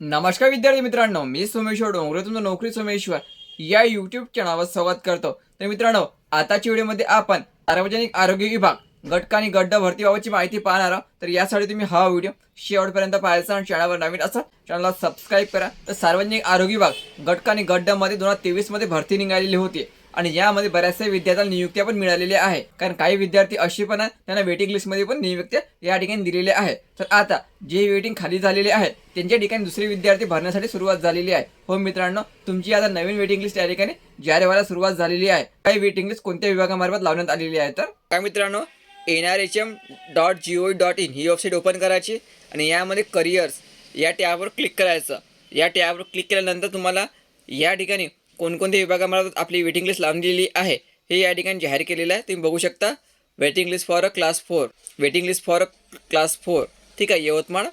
नमस्कार विद्यार्थी मित्रांनो मी सोमेश्वर डोंगरे तुमचं नोकरी सोमेश्वर या युट्यूब चॅनलवर संवाद करतो. तर मित्रांनो आताच्या व्हिडिओमध्ये आपण सार्वजनिक आरोग्य विभाग गटक आणि गड्ड भरतीबाबतची माहिती पाहणार आहोत. तर यासाठी तुम्ही हा व्हिडिओ शेवटपर्यंत पाहायचा आणि चॅनलवर नवीन असाल चॅनलला सबस्क्राईब करा. तर सार्वजनिक आरोग्य विभाग गटक आणि गड्डमध्ये दोन हजार तेवीसमध्ये भरती निघालेली होती. आणि यामध्ये बऱ्याचशा विद्यार्थ्यांना नियुक्त्या पण मिळालेल्या आहे कारण काही विद्यार्थी अशी पण आहेत त्यांना वेटिंग लिस्टमध्ये पण नियुक्त्या या ठिकाणी दिलेल्या आहे तर आता जे वेटिंग खाली झालेले आहे त्यांच्या ठिकाणी दुसरे विद्यार्थी भरण्यासाठी सुरुवात झालेली आहे. हो मित्रांनो तुमची आता नवीन वेटिंग लिस्ट या ठिकाणी जारी व्हायला सुरुवात झालेली आहे. काही वेटिंग लिस्ट कोणत्या विभागामार्फत लावण्यात आलेली आहे तर? काय मित्रांनो N R H M dot G O dot in he website open करायची आणि यामध्ये करिअर्स या टॅबवर क्लिक करायचं. या टॅबवर क्लिक केल्यानंतर तुम्हाला या ठिकाणी कोणकोणत्या विभागामार्फत आपली वेटिंग लिस्ट लावून दिलेली आहे हे या ठिकाणी जाहीर केलेलं आहे. तुम्ही बघू शकता waiting list for a class four waiting list for a class four ठीक आहे यवतमाळ.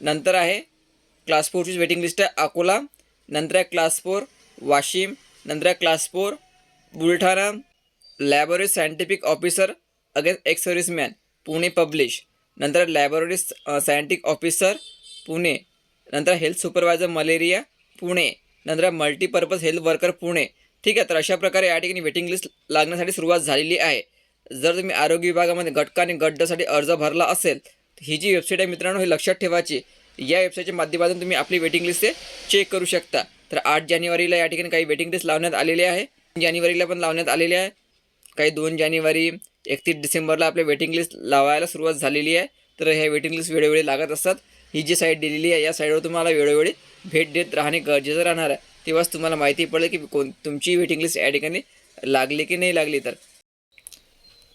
नंतर आहे क्लास फोरची वेटिंग लिस्ट आहे अकोला. नंतर आहे क्लास फोर वाशिम. नंतर आहे class four Buldhana. Laboratory scientific officer against ex serviceman Pune publish नंतर लॅबोरेटरी सायंटिफिक ऑफिसर पुणे. नंतर हेल्थ सुपरवायझर मलेरिया पुणे. नंतर मल्टीपर्पज हेल्थ वर्कर पुणे. ठीक आहे तर अशा प्रकारे या ठिकाणी वेटिंग लिस्ट लागण्यासाठी सुरुवात झालेली आहे. जर तुम्ही आरोग्य विभागामध्ये घटका आणि गड्डासाठी अर्ज भरला असेल ही जी वेबसाईट आहे मित्रांनो हे लक्षात ठेवायची. या वेबसाईटच्या माध्यमातून तुम्ही आपली वेटिंग लिस्ट चेक करू शकता. तर आठ जानेवारीला या ठिकाणी काही वेटिंग लिस्ट लावण्यात आलेली आहे. जानेवारीला पण लावण्यात आलेली आहे. काही दोन जानेवारी एकतीस डिसेंबरला आपल्या वेटिंग लिस्ट लावायला सुरुवात झालेली आहे. तर ह्या वेटिंग लिस्ट वेळोवेळी लागत असतात. ही जी साईट दिलेली आहे या साईटवर तुम्हाला वेळोवेळी भेट देत राहणे गरजेचं राहणार आहे. तेव्हाच तुम्हाला माहिती पडेल की कोण तुमची वेटिंग लिस्ट या ठिकाणी लागली की नाही लागली तर.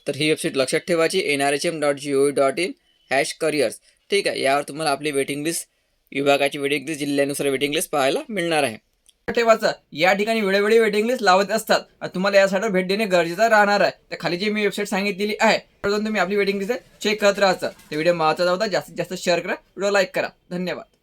तर ही वेबसाईट लक्षात ठेवायची. N R H M dot G O dot in hash careers ठीक आहे यावर तुम्हाला आपली वेटिंग लिस्ट विभागाची वेटिंग लिस्ट जिल्ह्यानुसार वेटिंग लिस्ट पाहायला मिळणार आहे. ठेवायचं या ठिकाणी वेळोवेळी वेटिंग लिस्ट लावत असतात. आणि तुम्हाला यासाठी भेट देणे गरजेचं राहणार आहे. तर खाली जी मी वेबसाईट सांगितलेली आहे तुम्ही आपली वेटिंग लिस्ट चेक करत राहायचं. ते व्हिडिओ महत्त्वाचा होता जास्तीत जास्त शेअर करा व्हिडिओ लाईक करा. धन्यवाद.